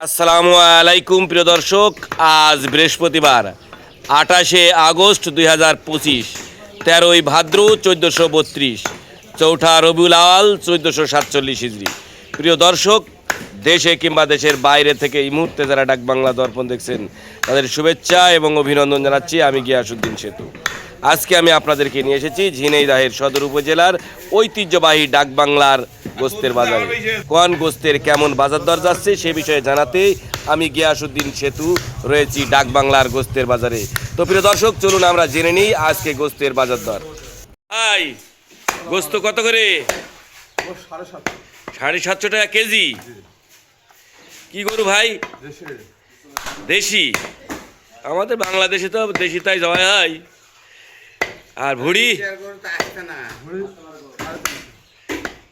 আসসালামু আলাইকুম, প্রিয় দর্শক। আজ বৃহস্পতিবার, আঠাশে আগস্ট দুই হাজার পঁচিশ, তেরোই ভাদ্র চোদ্দোশো বত্রিশ, চৌঠা রবিউল আওয়াল চোদ্দোশো সাতচল্লিশ ইজরি প্রিয় দর্শক, দেশে কিংবা দেশের বাইরে থেকে এই মুহূর্তে যারা ডাক বাংলা দর্পণ দেখছেন, তাদের শুভেচ্ছা এবং অভিনন্দন জানাচ্ছি আমি গিয়াসুদ্দিন সেতু। আজকে আমি আপনাদেরকে নিয়ে এসেছি ঝিনাইদাহের সদর উপজেলার ঐতিহ্যবাহী ডাক বাংলার গোস্তের বাজারে। কোন গোস্তের কেমন বাজার দর যাচ্ছে সে বিষয়ে জানাতে আমি গিয়াসুদ্দিন সেতু রয়েছি ডাক বাংলার গোস্তের বাজারে। তো প্রিয় দর্শক, চলুন আমরা জেনে নিই আজকে গোস্তের বাজার দর। হাই গোস্ত কত করে? সাড়ে সাতশো টাকা কেজি। কি গরু ভাই? দেশি। আমাদের বাংলাদেশে তো দেশি তাই জবাই হয়। আর ভুড়ি?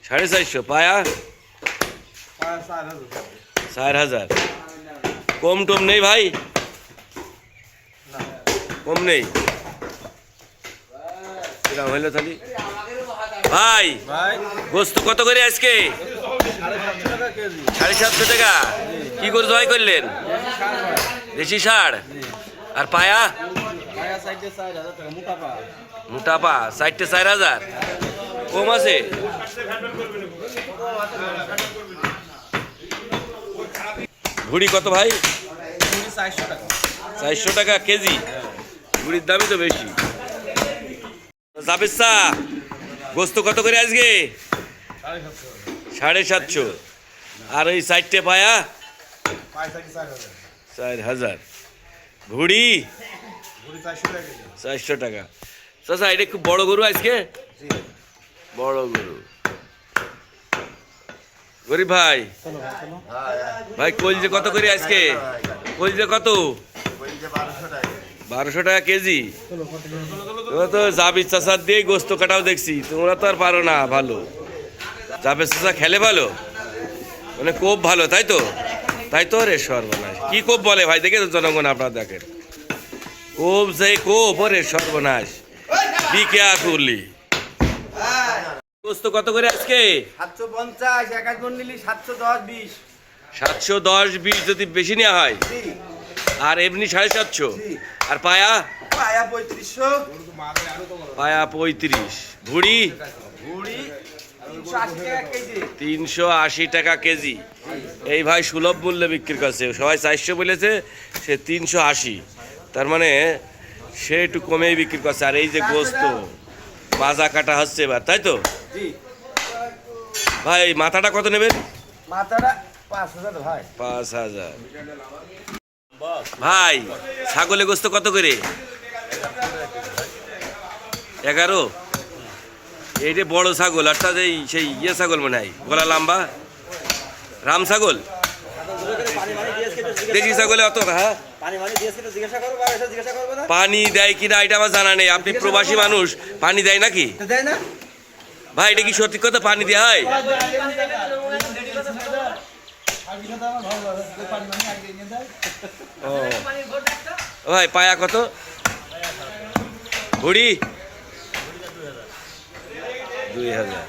সাড়ে চারশো পায়া? চার হাজার। কম টম নেই ভাই? কম নেই। হইল তাহলে ভাই গোস্ত কত করে আজকে? সাড়ে সাতশো টাকা কি করে জয় করলেন? দেশি সার? আর পায়া? মোটা পা চারটে চার হাজার। কম আছে? ঘুড়ি কত ভাই? চারশো টাকা কেজি। ঘুড়ির দামই তো বেশি। জাবেদ গোস্ত কত করে আজকে? সাড়ে সাতশো। আর ওই চারটে পায়া? চার হাজার। ঘুড়ি? চারশো টাকা। চাচা, এটা খুব বড় গরু আজকে? বড় গরু। গরিব ভাই। ভাই কলজে কত করে আজকে? কলজে কত? বারোশো টাকা কেজি। তোমরা তো জাবির চাষার দিয়ে গোস্ত কাটাও দেখছি। তোমরা তো আর পারো না, ভালো। জাবের চাষা খেলে ভালো? মানে কোপ ভালো, তাই তো? তাই তো রে সর্বনাশ। কি কোপ বলে ভাই? দেখে তো জনগণ আপনার দেখেন। কোপ যে কোপ, ওরে সর্বনাশ। কি কেয়া করলি গোস্ত কত করে আজকে? সাতশো পঞ্চাশ এক নিলি সাতশো দশ বিশ। সাতশো দশ বিশ যদি বেশি নেওয়া হয়? আর এমনি সাড়ে সাতশো? আর পায়া? পায়া পঁয়ত্রিশশো। পায়া পঁয়ত্রিশ। ভুড়ি? ঘুড়ি তিনশো আশি টাকা কেজি। তিনশো আশি টাকা কেজি। এই ভাই সুলভ মূল্যে বিক্রি করছে। সবাই চারশো বলেছে সে তিনশো আশি। তার মানে সে একটু কমেই বিক্রি করছে। আর এই যে গোস্ত মাজা কাটা হচ্ছে এবার তাই তো? জি। ভাই মাথাটা কত নেবেন? মাথাটা পাঁচ হাজার ভাই। পাঁচ হাজার। ভাই ছাগলে গোস্ত কত করে? এগারো। এইটা বড় ছাগল অর্থাৎ এই সেই ইয়ে ছাগল মনে হয় গলা লম্বা। রাম ছাগল? দেশি ছাগলে অত হ্যাঁ? পানি দেয় কিনা এটা আমার জানা নেই। আপনি প্রবাসী মানুষ পানি দেয় নাকি? দেয় না। ভাই, এটা কি সত্যি কথা? পানি দেওয়া হয় ও। ভাই, পায়া কত? ঘুড়ি দুই হাজার।